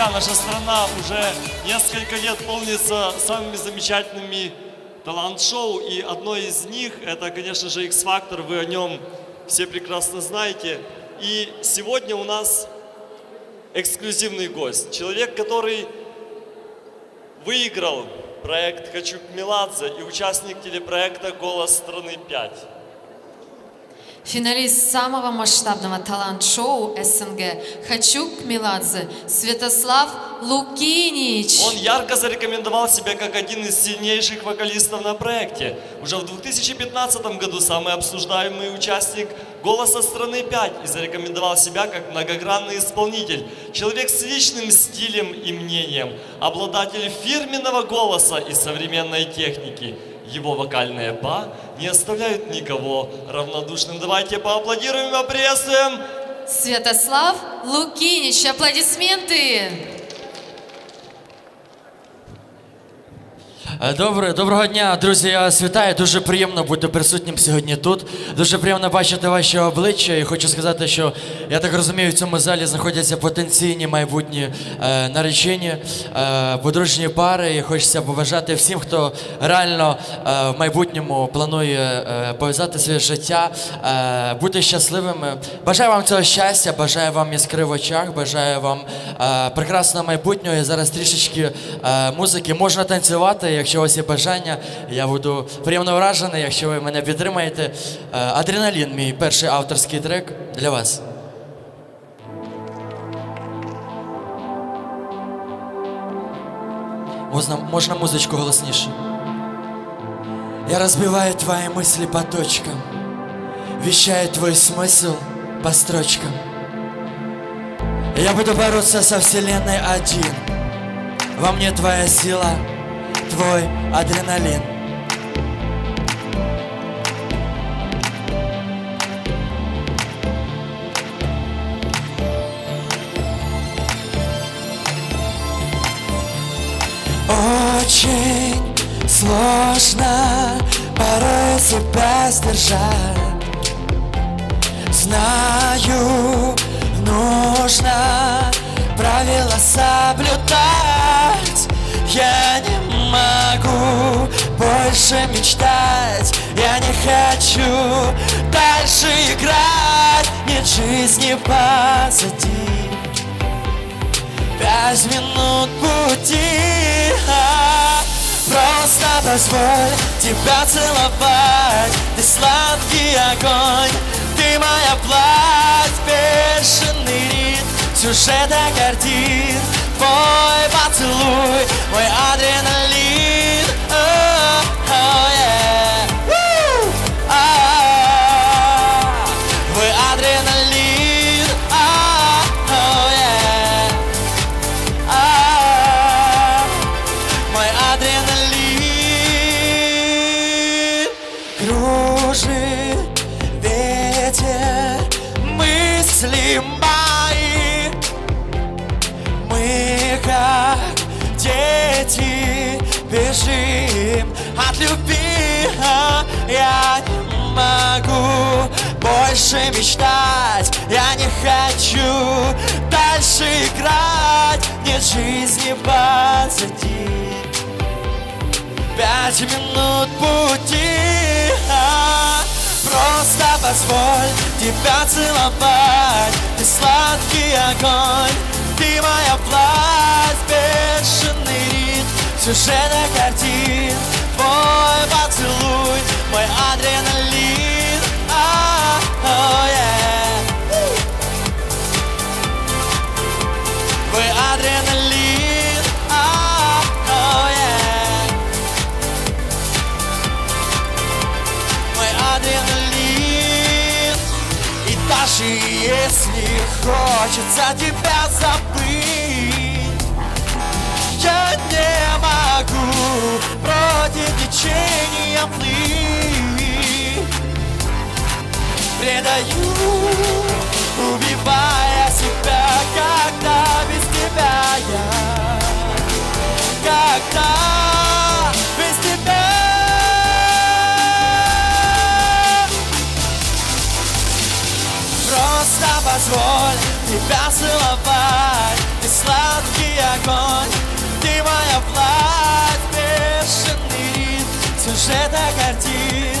Друзья, наша страна уже несколько лет полнится самыми замечательными талант-шоу, и одно из них, это, конечно же, X-Factor, вы о нем все прекрасно знаете. И сегодня у нас эксклюзивный гость, человек, который выиграл проект «Хочу к Меладзе» и участник телепроекта «Голос страны 5». Финалист самого масштабного талант-шоу СНГ «Хочу к Меладзе» Святослав Лукинич. Он ярко зарекомендовал себя как один из сильнейших вокалистов на проекте. Уже в 2015 году самый обсуждаемый участник «Голоса страны 5» и зарекомендовал себя как многогранный исполнитель. Человек с личным стилем и мнением, обладатель фирменного голоса и современной техники. Его вокальные па не оставляют никого равнодушным. Давайте поаплодируем и поприветствуем Святослав Лукинич. Аплодисменты. Добре, доброго дня, друзі. Я вас вітаю. Дуже приємно бути присутнім сьогодні тут. Дуже приємно бачити ваші обличчя. І хочу сказати, що я так розумію, в цьому залі знаходяться потенційні майбутні е, наречені, е, подружні пари. І хочеться побажати всім, хто реально е, в майбутньому планує е, пов'язати своє життя, е, бути щасливими. Бажаю вам цього щастя, бажаю вам іскри в очах, бажаю вам е, прекрасного майбутнього. І зараз трішечки е, музики можна танцювати, якщо у вас є бажання. Я буду приємно вражений, якщо ви мене підтримаєте. Е, Адреналін, мій перший авторський трек для вас. Можна, можна музичку голосніше. Я разбиваю твои мысли по точкам, вещаю твой смысл по строчкам. Я буду бороться со вселенной один. Во мне твоя сила, твой адреналин. Очень сложно порой себя сдержать Знаю, нужно правила соблюдать Я не больше мечтать. Я не хочу дальше играть. Нет жизни позади. Пять минут пути. А, Просто позволь тебя целовать. Ты сладкий огонь, ты моя плоть. Бешеный ритм. Сюжета картин. Твой поцелуй, бежим от любви я не могу. Больше мечтать я не хочу. Дальше играть нет жизни позади Пять минут пути. Просто позволь тебя целовать. Ты сладкий огонь Ты моя власть Бешеный ритм Сюжета картин Твой поцелуй Мой адреналин а, yeah. Твой адреналин а, yeah. мой адреналин И даже если хочется тебя забыть Я не могу против течения плыть Предаю, убивая себя, когда без тебя я. Когда без тебя. Просто позволь тебя целовать власть бешеный Сюжета картин